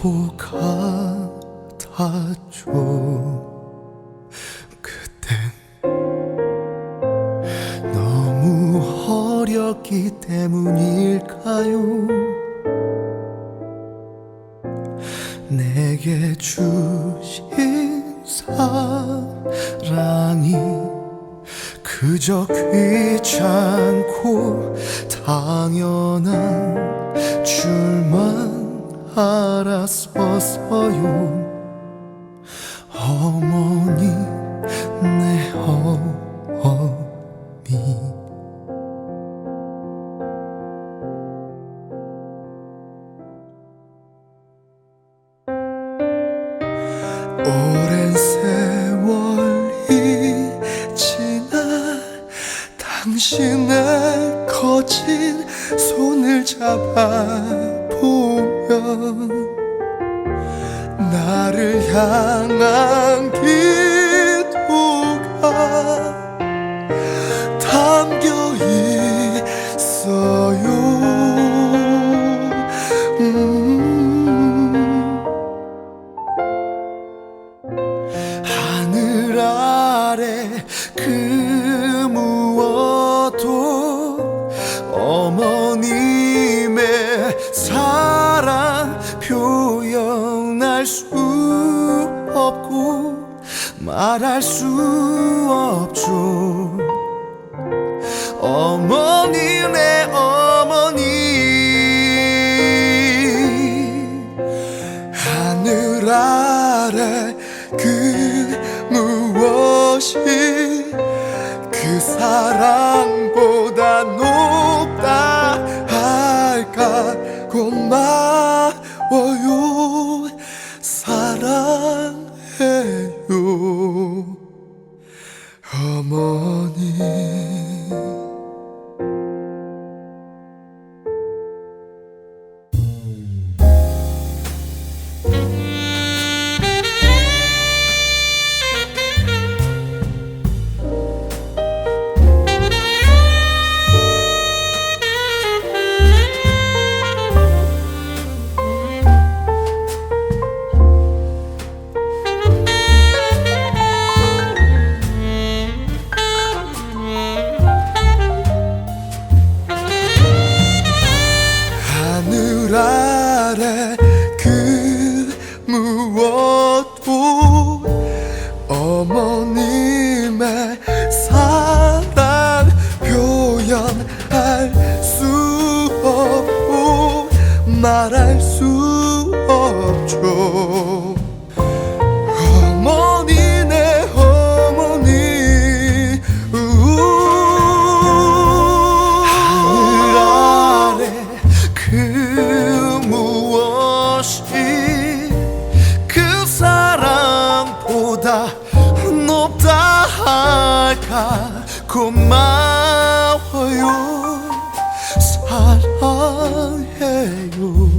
바보 같았죠. 그땐 너무 어렸기 때문일까요? 내게 주신 사랑이 그저 귀찮고 당연한 줄만 알았었어요. 어머니 내 어머니. 오랜 세월이 지나 당신의 거친 손을 잡아보면 나를 향한 기 표현할 수 없고 말할 수 없죠. 어머니 내 어머니. 하늘 아래 그 무엇이 그 사랑 말할 수 없죠. 어머니 내 어머니 우 하늘 아래 그 무엇이 그 사랑보다 높다 할까 고마워요 사랑해요 어머니